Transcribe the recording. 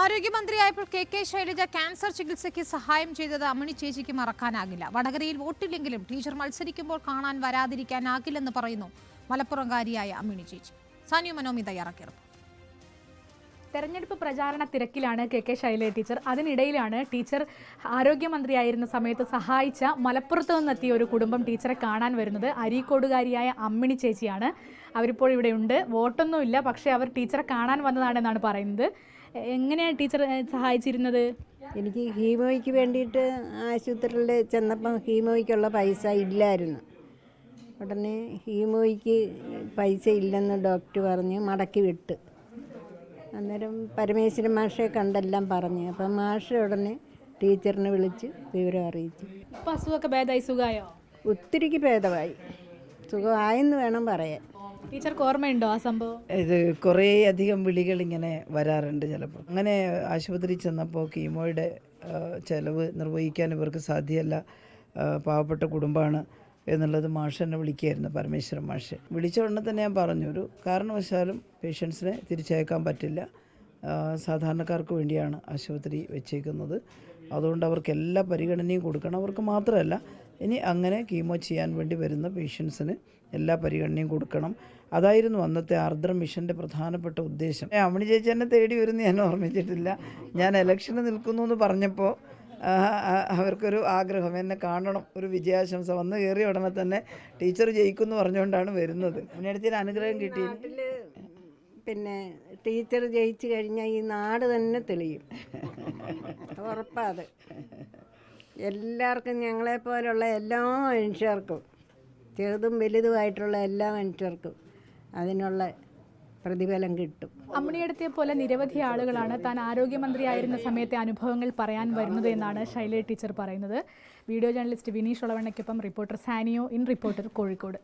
ആരോഗ്യമന്ത്രിയായപ്പോൾ K K Shailaja cancer ചികിത്സയ്ക്ക് സഹായം ചെയ്തത് അമ്മണി ചേച്ചിക്ക് മറക്കാനാകില്ല. വടകരയിൽ വോട്ടില്ലെങ്കിലും ടീച്ചർ മത്സരിക്കുമ്പോൾ കാണാൻ വരാതിരിക്കാനാകില്ലെന്ന് പറയുന്നു മലപ്പുറംകാരിയായ അമ്മിണി ചേച്ചി. സാനിയു മനോമി തയ്യാറാക്കിയ റിപ്പോർട്ട്. തെരഞ്ഞെടുപ്പ് പ്രചാരണ തിരക്കിലാണ് കെ കെ ശൈലജ ടീച്ചർ. അതിനിടയിലാണ് ടീച്ചർ ആരോഗ്യമന്ത്രിയായിരുന്ന സമയത്ത് സഹായിച്ച മലപ്പുറത്ത് നിന്നെത്തിയ ഒരു കുടുംബം ടീച്ചറെ കാണാൻ വരുന്നത് അരീക്കോടുകാരിയായ അമ്മിണി ചേച്ചിയാണ്. അവരിപ്പോൾ ഇവിടെ ഉണ്ട്. വോട്ടൊന്നുമില്ല പക്ഷേ അവർ ടീച്ചറെ കാണാൻ വന്നതാണ് എന്നാണ് പറയുന്നത്. എങ്ങനെയാണ് ടീച്ചർ സഹായിച്ചിരുന്നത്? എനിക്ക് ഹീമോയ്ക്ക് വേണ്ടിയിട്ട് ആശുപത്രിയിൽ ചെന്നപ്പം ഹീമോയ്ക്കുള്ള പൈസ ഇല്ലായിരുന്നു. ഉടനെ ഹീമോയ്ക്ക് പൈസ ഇല്ലെന്ന് ഡോക്ടർ പറഞ്ഞ് മടക്കി വിട്ട്. അന്നേരം പരമേശ്വരൻ മാഷെ കണ്ടെല്ലാം പറഞ്ഞു. അപ്പം മാഷ് ഉടനെ ടീച്ചറിനെ വിളിച്ച് വിവരം അറിയിച്ചു. ഇപ്പം അസുഖമൊക്കെ ഭേദമായി സുഖമായോ? ഒത്തിരിക്ക് ഭേദമായി. സുഖമായെന്ന് വേണം പറയാൻ. ടീച്ചർക്ക് ഓർമ്മയുണ്ടോ ആ സംഭവം? ഇത് കുറേ അധികം വിളികൾ ഇങ്ങനെ വരാറുണ്ട് ചിലപ്പോൾ. അങ്ങനെ ആശുപത്രി ചെന്നപ്പോൾ കീമോയുടെ ചിലവ് നിർവഹിക്കാൻ ഇവർക്ക് സാധ്യമല്ല പാവപ്പെട്ട കുടുംബമാണ് എന്നുള്ളത് മാഷ് എന്നെ വിളിക്കുകയായിരുന്നു പരമേശ്വരൻ മാഷ്. വിളിച്ച ഉടനെ തന്നെ ഞാൻ പറഞ്ഞു ഒരു കാരണവശാലും പേഷ്യൻസിനെ തിരിച്ചയക്കാൻ പറ്റില്ല. സാധാരണക്കാർക്ക് വേണ്ടിയാണ് ആശുപത്രി വെച്ചേക്കുന്നത്. അതുകൊണ്ട് അവർക്ക് എല്ലാ പരിഗണനയും കൊടുക്കണം. അവർക്ക് മാത്രമല്ല ഇനി അങ്ങനെ കീമോ ചെയ്യാൻ വേണ്ടി വരുന്ന പേഷ്യൻസിന് എല്ലാ പരിഗണനയും കൊടുക്കണം. അതായിരുന്നു അന്നത്തെ ആർദ്ര മിഷന്റെ പ്രധാനപ്പെട്ട ഉദ്ദേശം. അമണി അമ്മണി ചേച്ചി എന്നെ തേടി വരുന്ന ഞാൻ ഓർമ്മിച്ചിട്ടില്ല. ഞാൻ ഇലക്ഷന് നിൽക്കുന്നു എന്ന് പറഞ്ഞപ്പോൾ അവർക്കൊരു ആഗ്രഹം. എന്നെ കാണണം ഒരു വിജയാശംസ. വന്ന് കയറിയ ഉടനെ തന്നെ ടീച്ചർ ജയിക്കുമെന്ന് പറഞ്ഞുകൊണ്ടാണ് വരുന്നത്. അതിനടുത്തൊരു അനുഗ്രഹം കിട്ടി പിന്നെ ടീച്ചർ ജയിച്ചു കഴിഞ്ഞാൽ ഈ നാട് തന്നെ തെളിയും. ഉറപ്പാത് എല്ലാവർക്കും ഞങ്ങളെപ്പോലുള്ള എല്ലാ മനുഷ്യർക്കും ചെറുതും വലുതുമായിട്ടുള്ള എല്ലാ മനുഷ്യർക്കും അതിനുള്ള പ്രതിഫലം കിട്ടും. അമ്മണിയെടുത്തെ പോലെ നിരവധി ആളുകളാണ് താൻ ആരോഗ്യമന്ത്രിയായിരുന്ന സമയത്തെ അനുഭവങ്ങൾ പറയാൻ വരുന്നത് എന്നാണ് ശൈല ടീച്ചർ പറയുന്നത്. Video journalist Vineesh ഒളവണ്ണയ്ക്കൊപ്പം reporter Saniyo in reporter Kozhikode.